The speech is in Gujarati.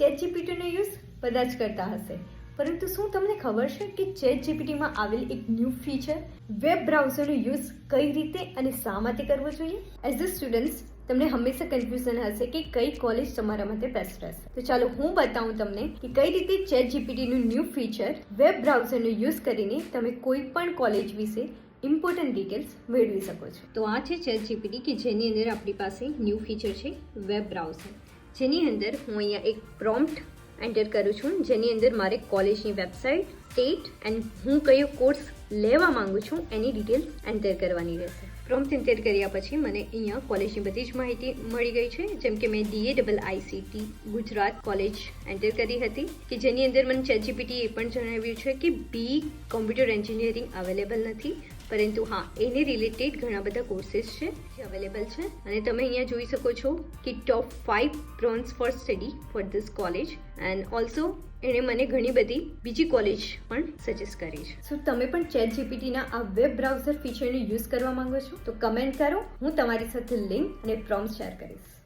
ચેટ જીપીટીનો યુઝ બધા જ કરતા હશે. પરંતુ શું તમને ખબર છે કે ચેટ જીપીટીમાં આવેલ એક ન્યૂ ફીચર વેબ બ્રાઉઝરનો યુઝ કઈ રીતે અને શા માટે કરવો જોઈએ? એઝ અ સ્ટુડન્ટ્સ તમને હંમેશા કન્ફ્યુઝન હશે કે કઈ કોલેજ તમારા માટે બેસ્ટ રહેશે. તો ચાલો હું બતાવું તમને કે કઈ રીતે ચેટ જીપીટીનું ન્યૂ ફીચર વેબ બ્રાઉઝરનો યુઝ કરીને તમે કોઈ પણ કોલેજ વિશે ઇમ્પોર્ટન્ટ ડિટેલ્સ મેળવી શકો છો. તો આ છે ચેટ જીપીટી કે જેની અંદર આપણી પાસે ન્યૂ ફીચર છે, વેબ બ્રાઉઝર. જેની અંદર હું અહીંયા એક પ્રોમ્પ્ટ એન્ટર કરું છું. જેની અંદર મારે કોલેજની વેબસાઇટ સ્ટેટ એન્ડ હું કયો કોર્સ લેવા માંગુ છું એની ડિટેલ્સ એન્ટર કરવાની રહેશે. પ્રોમ્પ્ટ એન્ટર કર્યા પછી મને અહીંયા કોલેજની બધી જ માહિતી મળી ગઈ છે. જેમ કે મેં DA double ICT Gujarat college enter કરી હતી, કે જેની અંદર મને ચેટજીપીટી એ પણ જણાવ્યું છે કે બી કોમ્પ્યુટર એન્જિનિયરિંગ અવેલેબલ નથી. પરંતુ હા, એને રિલેટેડ ઘણા બધા કોર્સીસ છે જે અવેલેબલ છે. અને તમે અહીંયા જોઈ શકો છો કે top five pros for study for this college and also એણે મને ઘણી બધી બીજી કોલેજ પણ સજેસ્ટ કરી છે. શું તમે પણ ચેટ જીપીટીના આ વેબ બ્રાઉઝર ફીચરનો યુઝ કરવા માંગો છો? તો કમેન્ટ કરો, હું તમારી સાથે લિંક અને પ્રોમ્સ શેર કરીશ.